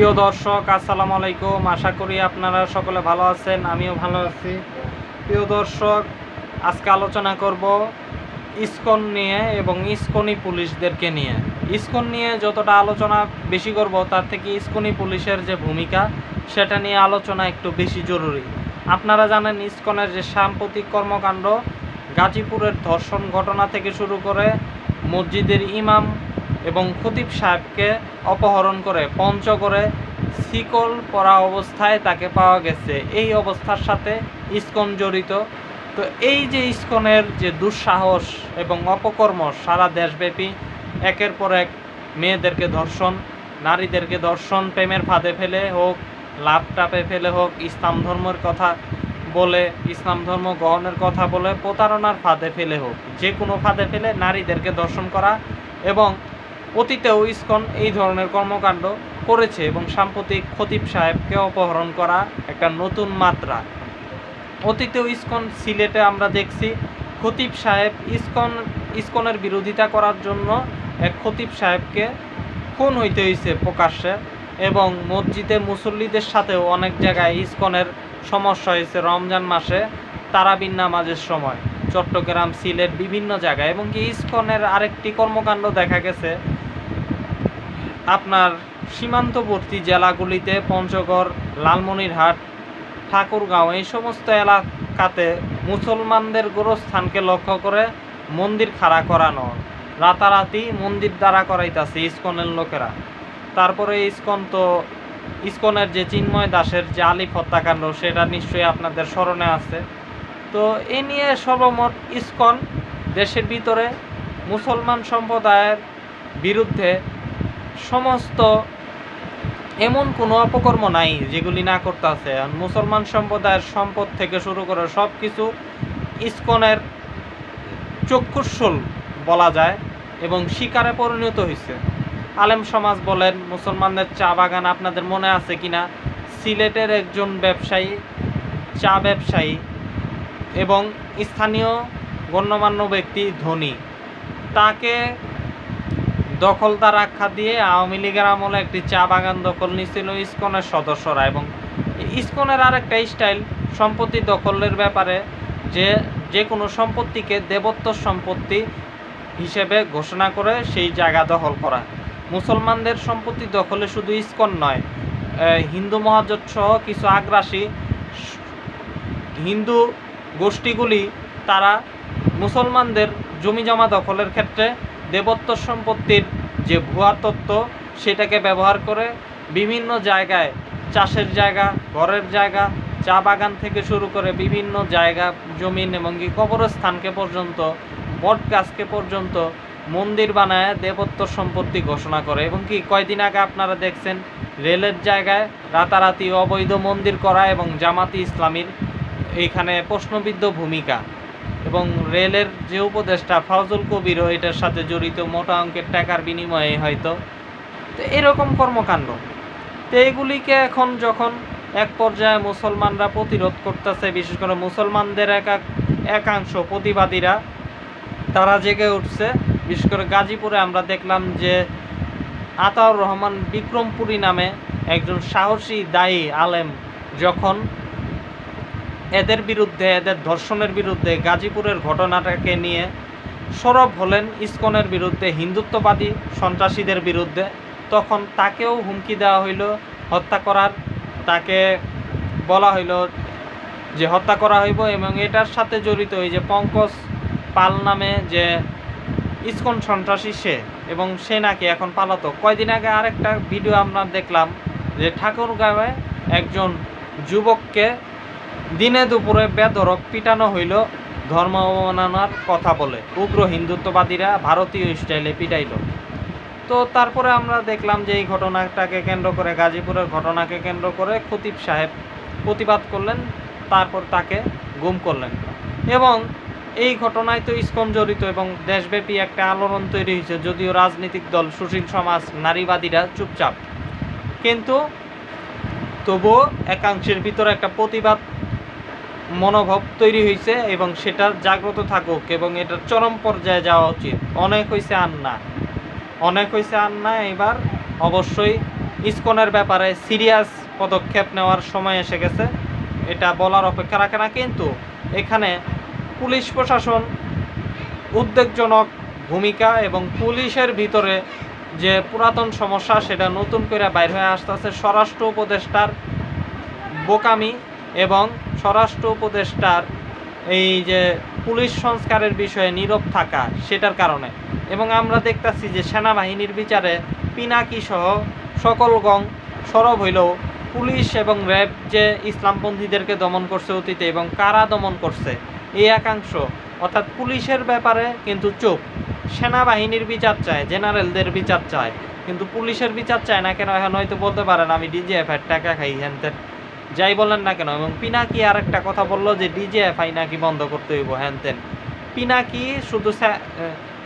প্রিয় দর্শক, আসসালামু আলাইকুম। আশা করি আপনারা সকলে ভালো আছেন, আমিও ভালো আছি। প্রিয় দর্শক, আজকে আলোচনা করব ইস্কন নিয়ে এবং ইস্কনি পুলিশদেরকে নিয়ে। ইস্কন নিয়ে যতটা আলোচনা বেশি করব, তার থেকে ইস্কনি পুলিশের যে ভূমিকা, সেটা নিয়ে আলোচনা একটু বেশি জরুরি। আপনারা জানেন, ইস্কনের যে সাম্প্রতিক কর্মকাণ্ড, গাজীপুরের ধর্ষণ ঘটনা থেকে শুরু করে মসজিদের ইমাম এবং খতিব সাহেবকে অপহরণ করে, পঞ্চগড়ে শিকল পরা অবস্থায় তাকে পাওয়া গেছে। এই অবস্থার সাথে ইস্কন জড়িত। তো এই যে ইস্কনের যে দুঃসাহস এবং অপকর্ম সারা দেশব্যাপী, একের পর এক মেয়েদেরকে ধর্ষণ, নারীদেরকে ধর্ষণ, প্রেমের ফাঁদে ফেলে হোক লাভ টাপে ফেলে হোক, ইসলাম ধর্মের কথা বলে, ইসলাম ধর্ম গ্রহণের কথা বলে, প্রতারণার ফাঁদে ফেলে হোক, যে কোনো ফাঁদে ফেলে নারীদেরকে দর্শন করা এবং অতীতেও ইসকন এই ধরনের কর্মকাণ্ড করেছে এবং সাম্প্রতিক খতিব সাহেবকে অপহরণ করা একটা নতুন মাত্রা। অতীতেও ইসকন সিলেটে আমরা দেখছি খতিব সাহেব ইসকন, ইসকনের বিরোধিতা করার জন্য এক খতিব সাহেবকে খুন হইতে হয়েছে প্রকাশ্যে এবং মসজিদে মুসল্লিদের সাথেও অনেক জায়গায় ইসকনের সমস্যা হয়েছে রমজান মাসে তারাবিন নামাজের সময়। চট্টগ্রাম, সিলেট বিভিন্ন জায়গায় এবং কি ইসকনের আরেকটি কর্মকাণ্ড দেখা গেছে আপনার সীমান্তবর্তী জেলাগুলিতে পঞ্চগড়, লালমনিরহাট, ঠাকুরগাঁও এই সমস্ত এলাকাতে মুসলমানদের গোরস্থানকে লক্ষ্য করে মন্দির খাড়া করানো, রাতারাতি মন্দির দ্বারা করাইতাছে ইসকনের লোকেরা। তারপরে ইস্কন তো, ইস্কনের যে চিন্ময় দাসের যে আলিফ হত্যাকাণ্ড, সেটা নিশ্চয়ই আপনাদের স্মরণে আছে। তো এ নিয়ে সর্বমোট ইস্কন দেশের ভিতরে মুসলমান সম্প্রদায়ের বিরুদ্ধে সমস্ত এমন কোনো অপকর্ম নাই যেগুলি না করতে আছে আর মুসলমান সম্প্রদায়ের সম্পদ থেকে শুরু করে সব কিছু ইস্কনের চক্ষুষ্বল বলা যায় এবং শিকারে পরিণত হয়েছে আলেম সমাজ বলেন, মুসলমানদের চা বাগান আপনাদের মনে আছে কিনা? সিলেটের একজন ব্যবসায়ী, চা ব্যবসায়ী এবং স্থানীয় গণ্যমান্য ব্যক্তি ধনী। তাকে দখলদার আখ্যা দিয়ে আওয়ামী লীগের আমলে একটি চা বাগান দখল নিছিল ইস্কনের সদস্যরা এবং ইসকনের আরেকটা স্টাইল সম্পত্তি দখলের ব্যাপারে যে যে কোনো সম্পত্তিকে দেবত্ব সম্পত্তি হিসেবে ঘোষণা করে সেই জায়গা দখল করা। মুসলমানদের সম্পত্তি দখলে শুধু ইস্কন নয় হিন্দু মহাজোট সহ কিছু আগ্রাসী হিন্দু গোষ্ঠীগুলি তারা মুসলমানদের জমি জমা দখলের ক্ষেত্রে দেবত্ব সম্পত্তির যে ভুয়া তত্ত্ব, সেটাকে ব্যবহার করে বিভিন্ন জায়গায় চাষের জায়গা, ঘরের জায়গা, চা বাগান থেকে শুরু করে বিভিন্ন জায়গা, জমিন এবং কি কবরস্থানকে পর্যন্ত, বট গাছকে পর্যন্ত মন্দির বানায় দেবত্ব সম্পত্তি ঘোষণা করে। এবং কি কয়দিন আগে আপনারা দেখছেন, রেলের জায়গায় রাতারাতি অবৈধ মন্দির করা এবং জামাতি ইসলামীর এইখানে প্রশ্নবিদ্ধ ভূমিকা। এবং রেলের যে উপদেষ্টা ফাউজুল কবিরও এটার সাথে জড়িত মোটা অঙ্কের টাকার বিনিময়ে হয়তো। তো এরকম কর্মকাণ্ড। তো এগুলিকে এখন যখন এক পর্যায়ে মুসলমানরা প্রতিরোধ করতেছে, বিশেষ করে মুসলমানদের একা, একাংশ প্রতিবাদীরা, তারা জেগে উঠছে। বিশেষ করে গাজীপুরে আমরা দেখলাম যে আতাউর রহমান বিক্রমপুরী নামে একজন সাহসী দায়ী আলেম যখন এদের বিরুদ্ধে, এদের ধর্ষণের বিরুদ্ধে গাজীপুরের ঘটনাটাকে নিয়ে সরব হলেন ইসকনের বিরুদ্ধে, হিন্দুত্ববাদী সন্ত্রাসীদের বিরুদ্ধে। তখন তাকেও হুমকি দেওয়া হইল, হত্যা করার। তাকে বলা হইল যে হত্যা করা হইব এবং এটার সাথে জড়িত ওই যে পঙ্কজ পাল নামে যে ইসকন সন্ত্রাসী সে এবং সে নাকি এখন পালাতক। কয়দিন আগে আরেকটা ভিডিও আমরা দেখলাম যে ঠাকুরগাঁওয়ে একজন যুবককে দিনে দুপুরে বেধরক পিটানো হইল ধর্ম অবমাননার কথা বলে। উগ্র হিন্দুত্ববাদীরা ভারতীয় স্টাইলে পিটাইল। তো তারপরে আমরা দেখলাম যে এই ঘটনাটাকে কেন্দ্র করে, গাজীপুরের ঘটনাকে কেন্দ্র করে খতিব সাহেব প্রতিবাদ করলেন, তারপর তাকে গুম করলেন। এবং এই ঘটনায় তো ইসকন জড়িত এবং দেশব্যাপী একটা আলোড়ন তৈরি হয়েছে, যদিও রাজনৈতিক দল, সুশীল সমাজ, নারীবাদীরা চুপচাপ। কিন্তু তবুও একাংশের ভিতরে একটা প্রতিবাদ মনোভাব তৈরি হয়েছে এবং সেটা জাগ্রত থাকুক এবং এটার চরম পর্যায়ে যাওয়া উচিত। অনেক হয়েছে আর না অনেক হয়েছে আর না এবার অবশ্যই ইসকনের ব্যাপারে সিরিয়াস পদক্ষেপ নেওয়ার সময় এসে গেছে। এটা বলার অপেক্ষা রাখে না, কিন্তু এখানে পুলিশ প্রশাসন উদ্বেগজনক ভূমিকা এবং পুলিশের ভিতরে যে পুরাতন সমস্যা, সেটা নতুন করে বাইর হয়ে আসতেছে। স্বরাষ্ট্র উপদেষ্টার বোকামি এবং স্বরাষ্ট্র উপদেষ্টার এই যে পুলিশ সংস্কারের বিষয়ে নীরব থাকা সেটার কারণে এবং আমরা দেখতাছি যে সেনাবাহিনীর বিচারে পিনাকি সহ সকল গং সরব হইলেও পুলিশ এবং র্যাব যে ইসলামপন্থীদেরকে দমন করছে অতীতে এবং কারা দমন করছে, এই একাংশ, অর্থাৎ পুলিশের ব্যাপারে কিন্তু চুপ সেনাবাহিনীর বিচার চায়, জেনারেলদের বিচার চায়, কিন্তু পুলিশের বিচার চায় না কেন, এখন হয়তো বলতে পারেন, আমি ডিজিএফআই টাকা খাই হ্যান। যাই বলেন না কেন, এবং পিনাকি আর একটা কথা বলল যে ডিজিএফআই নাকি বন্ধ করতে হইব, হ্যান তেন পিনাকি শুধু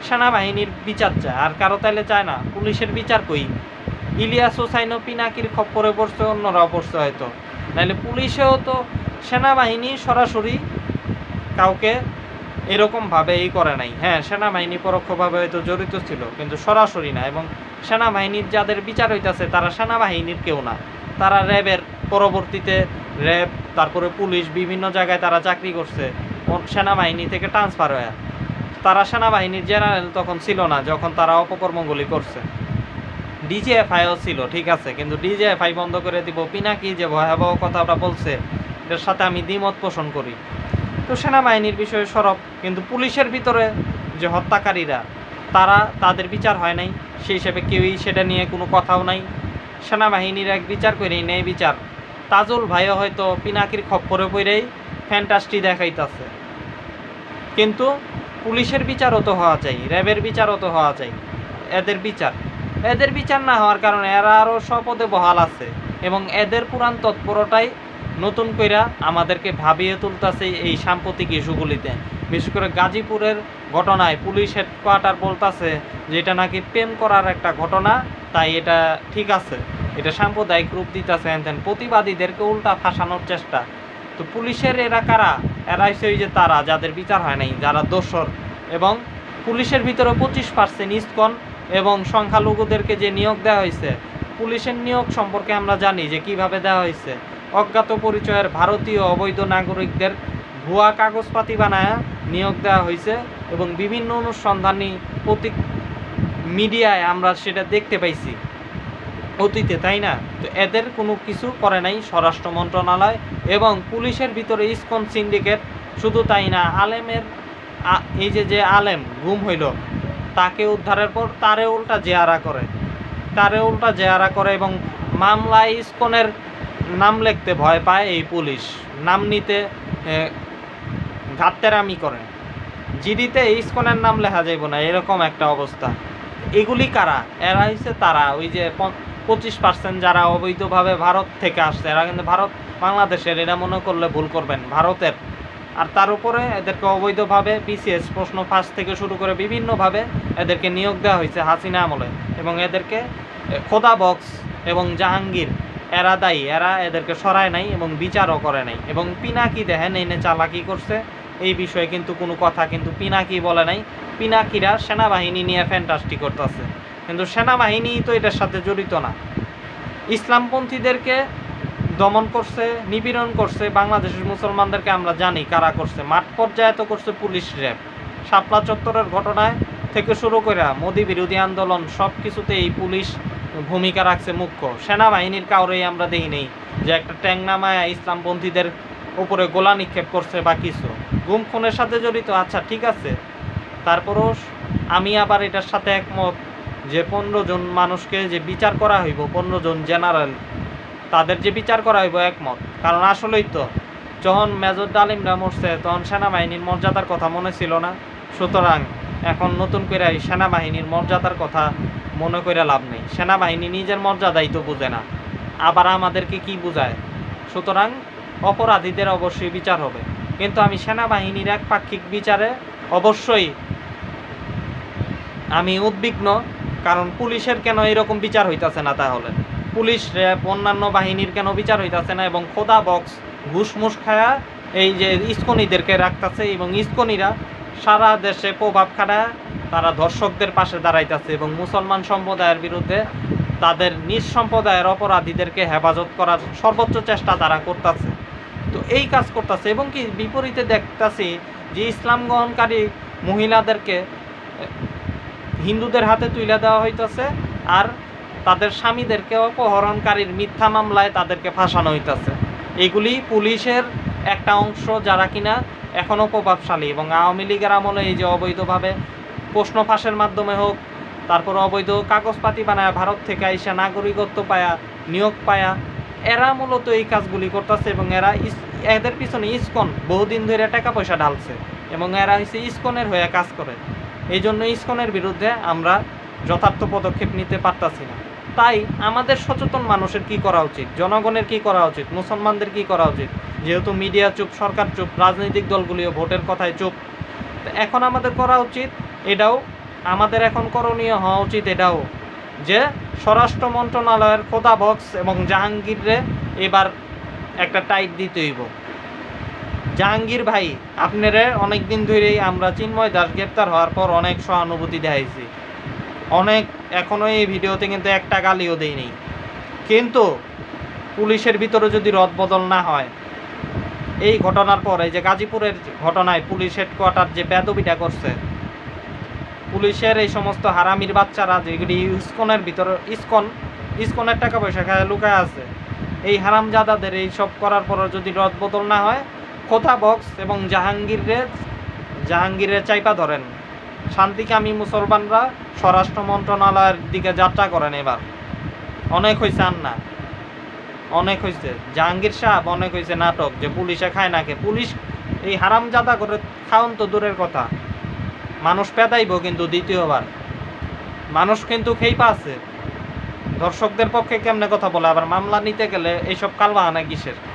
সেনাবাহিনীর বিচার চায়, আর কারও তাইলে চায় না, পুলিশের বিচার কই? ইলিয়াস হোসাইনও পিনাকির খপ্পরে পড়ছে, অন্যরাও পড়ছে হয়তো। নাহলে পুলিশেও তো সেনাবাহিনী সরাসরি কাউকে এরকমভাবে এই করে নাই। হ্যাঁ সেনাবাহিনী পরোক্ষভাবে হয়তো জড়িত ছিল, কিন্তু সরাসরি না, এবং সেনাবাহিনীর যাদের বিচার হইতাছে, তারা সেনাবাহিনীর কেউ না। তারা র্যাবের পরবর্তীতে র্যাব, তারপরে পুলিশ বিভিন্ন জায়গায় তারা চাকরি করছে। সেনাবাহিনী থেকে ট্রান্সফার হয়ে। তারা সেনাবাহিনীর জেনারেল তখন ছিল না, যখন তারা অপকর্মগুলি করছে। ডিজিএফআইও ছিল, ঠিক আছে, কিন্তু ডিজিএফআই বন্ধ করে দিব। পিনাকি যে ভয়াবহ কথাটা বলছে, এটার সাথে আমি দ্বিমত পোষণ করি। তো সেনাবাহিনীর বিষয়ে সরব, কিন্তু পুলিশের ভিতরে যে হত্যাকারীরা, তারা তাদের বিচার হয় নাই। সেই হিসেবে কেউই সেটা নিয়ে কোনো কথাও নাই। সেনাবাহিনীর এক বিচার করেই নেই বিচার। তাজুল ভাইও হয়তো পিনাকির খপ্পরে পড়েই ফ্যান্টাস্টি দেখাইতাছে। কিন্তু পুলিশের বিচারও তো হওয়া চাই, র্যাবের বিচারও তো হওয়া চাই, এদের বিচার। এদের বিচার না হওয়ার কারণে এরা আরও স্বপদে বহাল আছে এবং এদের পুরাণ তৎপরতাই নতুন কইরা আমাদেরকে ভাবিয়ে তুলতেছে এই সাম্প্রতিক ইস্যুগুলিতে। বিশেষ করে গাজীপুরের ঘটনায় পুলিশ হেডকোয়ার্টার বলতাছে যে এটা নাকি প্রেম করার একটা ঘটনা, তাই এটা ঠিক আছে। এটা সাম্প্রদায়িক রূপ দিতেছে হ্যান প্রতিবাদীদেরকে উল্টা ফাঁসানোর চেষ্টা। তো পুলিশের এরা কারা? এরা ওই যে তারা, যাদের বিচার হয় নাই, যারা দোষর। এবং পুলিশের ভিতরে পঁচিশ পার্সেন্ট ইস্কন এবং সংখ্যালঘুদেরকে যে নিয়োগ দেওয়া হয়েছে, পুলিশের নিয়োগ সম্পর্কে আমরা জানি যে কীভাবে দেওয়া হয়েছে। অজ্ঞাত পরিচয়ের ভারতীয় অবৈধ নাগরিকদের ভুয়া কাগজপাতি বানায় নিয়োগ দেওয়া হয়েছে এবং বিভিন্ন অনুসন্ধানী প্রতীক মিডিয়ায় আমরা সেটা দেখতে পাইছি। অতীতে, তাই না? তো এদের কোনো কিছু করে নাই স্বরাষ্ট্র মন্ত্রণালয় এবং পুলিশের ভিতরে ইসকন সিন্ডিকেট, শুধু তাই না, আলেমের এই যে যে আলেম গুম হইল, তাকে উদ্ধারের পর তারে উল্টা জেয়ারা করে। তারে উল্টা জেয়ারা করে এবং মামলায় ইসকনের নাম লিখতে ভয় পায় এই পুলিশ। নাম নিতে ঘাটতেরামি করে। জিডিতে ইসকনের নাম লেখা যাইব না, এরকম একটা অবস্থা। এগুলি কারা? এরা হচ্ছে তারা, ওই যে পঁচিশ পার্সেন্ট যারা অবৈধভাবে ভারত থেকে আসছে, এরা কিন্তু ভারত, বাংলাদেশের, এরা মনে করলে ভুল করবেন, ভারতের। আর তার উপরে এদেরকে অবৈধভাবে বিসিএস প্রশ্ন ফাঁস থেকে শুরু করে বিভিন্নভাবে এদেরকে নিয়োগ দেওয়া হয়েছে হাসিনা আমলে। এবং এদেরকে খোদা বক্স এবং জাহাঙ্গীর, এরা দায়ী, এরা এদেরকে সরায় নাই এবং বিচারও করে নাই। এবং পিনাকি দেখেন এনে চালাকি করছে, এই বিষয়ে কিন্তু কোনো কথা কিন্তু পিনাকি বলে নাই। পিনাকিরা সেনাবাহিনী নিয়ে ফ্যান্টাস্টি করতেছে। কিন্তু সেনাবাহিনী তো এটার সাথে জড়িত না। ইসলামপন্থীদেরকে দমন করছে, নিপীড়ন করছে, বাংলাদেশের মুসলমানদেরকে আমরা জানি কারা করছে। মাঠ পর্যায়ে তো করছে পুলিশ র্যাব। শাপলা চত্বরের ঘটনায় থেকে শুরু করে মোদি বিরোধী আন্দোলন সব কিছুতে এই পুলিশ ভূমিকা রাখছে মুখ্য। সেনাবাহিনীর কাউরেই আমরা দেখি নেই যে একটা ট্যাং নামায় ইসলামপন্থীদের উপরে গোলা নিক্ষেপ করছে বা কিছু। গুম খুনের সাথে জড়িত আচ্ছা ঠিক আছে। তারপরও আমি আবার এটার সাথে একমত যে পনেরো জন মানুষকে যে বিচার করা হইব, পনেরো জন জেনারেল, তাদের যে বিচার করা হইব একমত। কারণ আসলেই তো, যখন মেজর ডালিমরা মরছে, তখন সেনাবাহিনীর মর্যাদার কথা মনে ছিল না। সুতরাং এখন নতুন করে এই সেনাবাহিনীর মর্যাদার কথা মনে করে লাভ নেই। সেনাবাহিনী নিজের মর্যাদাই তো বোঝে না। আবার আমাদেরকে কি বোঝায়? সুতরাং অপরাধীদের অবশ্যই বিচার হবে। কিন্তু আমি সেনাবাহিনীর একপাক্ষিক বিচারে অবশ্যই আমি উদ্বিগ্ন কারণ পুলিশের কেন এরকম বিচার হইতাছে না তাহলে? পুলিশ, র্যাব, অন্যান্য বাহিনীর কেন বিচার হইতাছে না এবং খোদা বক্স ঘুষমুষ খায়া এই যে ইস্কনিদেরকে রাখতাছে এবং ইস্কনিরা সারা দেশে প্রভাব খাড়ায় তারা ধর্ষকদের পাশে দাঁড়াইতেছে এবং মুসলমান সম্প্রদায়ের বিরুদ্ধে তাদের নিজ সম্প্রদায়ের অপরাধীদেরকে হেফাজত করার সর্বোচ্চ চেষ্টা তারা করতেছে। তো এই কাজ করতেছে এবং কি বিপরীতে দেখতাছি যে ইসলাম গ্রহণকারী মহিলাদেরকে হিন্দুদের হাতে তুলে দেওয়া হইতেছে, আর তাদের স্বামীদেরকে অপহরণকারীর মিথ্যা মামলায় তাদেরকে ফাঁসানো হইতেছে। এগুলি পুলিশের একটা অংশ যারা কিনা এখনও প্রভাবশালী এবং আওয়ামী লীগের আমলে এই যে অবৈধভাবে প্রশ্ন ফাঁসের মাধ্যমে হোক, তারপর অবৈধ কাগজপাতি বানায় ভারত থেকে আইসা নাগরিকত্ব পায়া, নিয়োগ পায়া, এরা মূলত এই কাজগুলি করতেছে এবং এরা এদের পিছনে ইস্কন বহুদিন ধরে টাকা পয়সা ঢালছে এবং এরা হচ্ছে ইস্কনের হয়ে কাজ করে। এই জন্য ইসকনের বিরুদ্ধে আমরা যথার্থ পদক্ষেপ নিতে পারতাছি না। তাই আমাদের সচেতন মানুষের কি করা উচিত? জনগণের কি করা উচিত? মুসলমানদের কি করা উচিত? যেহেতু মিডিয়া চুপ, সরকার চুপ, রাজনৈতিক দলগুলিও ভোটের কথায় চুপ এখন আমাদের করা উচিত এটাও, আমাদের এখন করণীয় হওয়া উচিত এটাও, যে স্বরাষ্ট্র মন্ত্রণালয়ের খোদা বক্স এবং জাহাঙ্গীররে এবার একটা টাইট দিতে হইব। জাহাঙ্গীর ভাই, আপনারে অনেক দিন ধরেই আমরা চিন্ময় দাস গ্রেপ্তার হওয়ার পর অনেক সহানুভূতি দেখাইছি। অনেক এখনও এই ভিডিওতে কিন্তু একটা গালিও দেয়নি কিন্তু পুলিশের ভিতরে যদি রদবদল না হয়, এই ঘটনার পর এই যে গাজীপুরের ঘটনায় পুলিশ হেডকোয়ার্টার যে বেদবিটা করছে, পুলিশের এই সমস্ত হারামির বাচ্চারা যেগুলি ইস্কনের ভিতরে, ইস্কন, ইস্কনের টাকা পয়সা খায় লুকায় আছে, এই হারামজাদাদের এই সব করার পর যদি রদবদল না হয় খোতা বক্স এবং জাহাঙ্গীরের জাহাঙ্গীরের চাইপা ধরেন। শান্তিকামী মুসলমানরা স্বরাষ্ট্র মন্ত্রণালয়ের দিকে যাত্রা করেন এবার। অনেক হয়েছে আন্না। অনেক হয়েছে জাহাঙ্গীর সাহেব, অনেক হয়েছে নাটক যে পুলিশে খায় না নাকে পুলিশ এই হারাম হারামজাদা করে খাওন তো দূরের কথা। মানুষ পেদাইব কিন্তু দ্বিতীয়বার। মানুষ কিন্তু খেই পাচ্ছে দর্শকদের পক্ষে কেমনে কথা বলে? আবার মামলা নিতে গেলে এইসব কালবাহানা কিসের?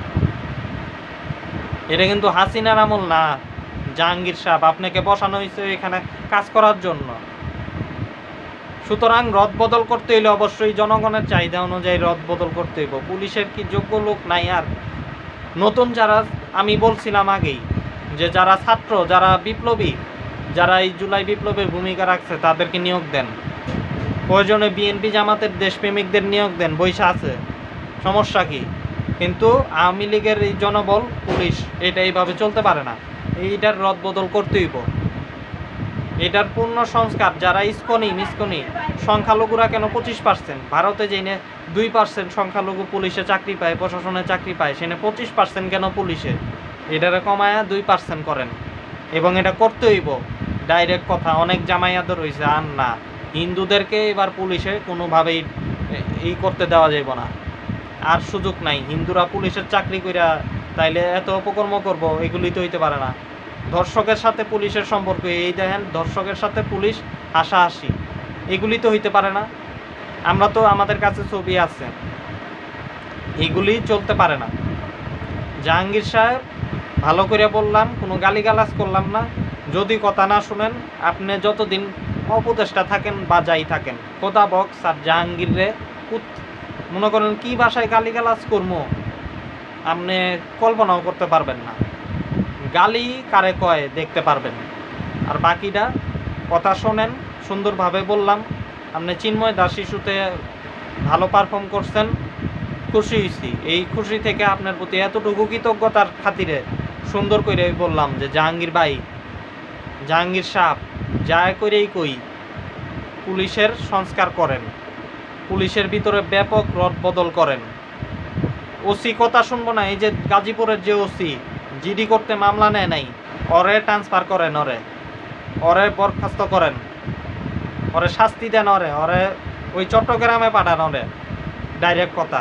এটা কিন্তু হাসিনার আমল না। জাহাঙ্গীর সাহেব, আপনাকে বসানো হয়েছে এখানে কাজ করার জন্য। সুতরাং রদ বদল করতে হইলে অবশ্যই জনগণের চাহিদা অনুযায়ী রদ বদল করতে হইব। পুলিশের কি যোগ্য লোক নাই আর? নতুন যারা, আমি বলছিলাম আগেই যে যারা ছাত্র, যারা বিপ্লবী, যারা এই জুলাই বিপ্লবের ভূমিকা রাখছে, তাদেরকে নিয়োগ দেন। প্রয়োজনে বিএনপি জামাতের দেশপ্রেমিকদের নিয়োগ দেন, বৈশা আছে। সমস্যা কি? কিন্তু আওয়ামী লীগের এই জনবল, পুলিশ, এটা এইভাবে চলতে পারে না। এইটার রদ বদল করতেই এটার পূর্ণ সংস্কার, যারা ইস্কনি, মিসকনি, সংখ্যালঘুরা কেন পঁচিশ পার্সেন্ট ভারতে যেনে দুই পার্সেন্ট সংখ্যালঘু পুলিশে চাকরি পায়, প্রশাসনে চাকরি পায়, সেনে পঁচিশ পার্সেন্ট কেন পুলিশে? এটারে কমায়া দুই পার্সেন্ট করেন। এবং এটা করতে হইব। ডাইরেক্ট কথা, অনেক জামাইয়াদের রয়েছে আর না, হিন্দুদেরকে এবার পুলিশে কোনোভাবেই এই করতে দেওয়া যাইব না। আর সুযোগ নাই। হিন্দুরা পুলিশের চাকরি কইরা তাইলে এত অপকর্ম করব এগুলি তো হইতে পারে না। ধর্ষকের সাথে পুলিশের সম্পর্ক এই দেখেন, ধর্ষকের সাথে পুলিশ হাসাহাসি, এগুলি তো হইতে পারে না। আমরা তো আমাদের কাছে ছবি আছে। এগুলি চলতে পারে না। জাহাঙ্গীর সাহেব, ভালো করে বললাম, কোনো গালিগালাজ করলাম না। যদি কথা না শুনেন, আপনি যতদিন অপদেষ্টা থাকেন বা যাই থাকেন কোদা বক্স আর জাহাঙ্গীরে কুত- মনে করেন কি ভাষায় গালিগালাজ করব আপনি কল্পনাও করতে পারবেন না। গালি কারে কয় দেখতে পারবেন। আর বাকিটা কথা শোনেন, সুন্দরভাবে বললাম, আপনি চিন্ময় দাস শিশুতে ভালো পারফর্ম করছেন, খুশি হয়েছি এই খুশি থেকে আপনার প্রতি এতটুকু কৃতজ্ঞতার খাতিরে সুন্দর করে বললাম যে, জাহাঙ্গীর ভাই, জাহাঙ্গীর সাহ যা করেই কই, পুলিশের সংস্কার করেন। পুলিশের ভিতরে ব্যাপক রদ বদল করেন। ওসি কথা শুনব না, এই যে গাজীপুরের যে ওসি, জিডি করতে মামলা নেয় নাই, অরে ট্রান্সফার করেন অরে। অরে বরখাস্ত করেন। ওরে শাস্তি দেন অরে ওরে ওই চট্টগ্রামে পাঠান ওরে ডাইরেক্ট কথা।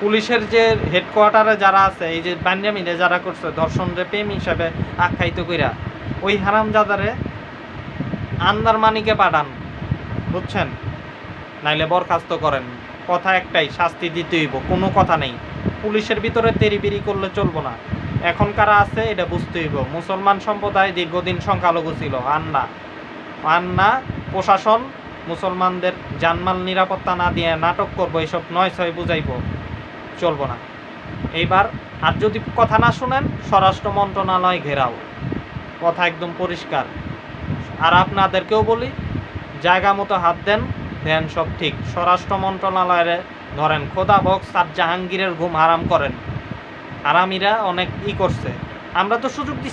পুলিশের যে হেডকোয়ার্টারে যারা আছে, এই যে বান্যামিনে যারা করছে, ধর্ষণরে প্রেম হিসাবে আখ্যায়িত কইরা, ওই হারামজাদারে আন্দারমানিকে পাঠান, বুঝছেন? নাইলে বরখাস্ত করেন। কথা একটাই, শাস্তি দিতে হইব, কোনো কথা নেই। পুলিশের ভিতরে তেরিবিরি করলে চলবো না। এখন কারা আছে, এটা বুঝতে হইব। মুসলমান সম্প্রদায় দীর্ঘদিন সংখ্যালঘু ছিল, আর না। আর না, প্রশাসন মুসলমানদের জানমাল নিরাপত্তা না দিয়ে নাটক করব এইসব নয় ছয় বুঝাইব। চলবো না। এইবার, আর যদি কথা না শুনেন, স্বরাষ্ট্র মন্ত্রণালয় ঘেরাও। কথা একদম পরিষ্কার। আর আপনাদেরকেও বলি, জায়গা মতো হাত দেন দেন সব ঠিক। স্বরাষ্ট্র মন্ত্রণালয়ের ধরেন, খোদা বক্স আর জাহাঙ্গীরের ঘুম হারাম করেন। আরামিরা অনেক ই করছে। আমরা তো সুযোগ দিচ্ছি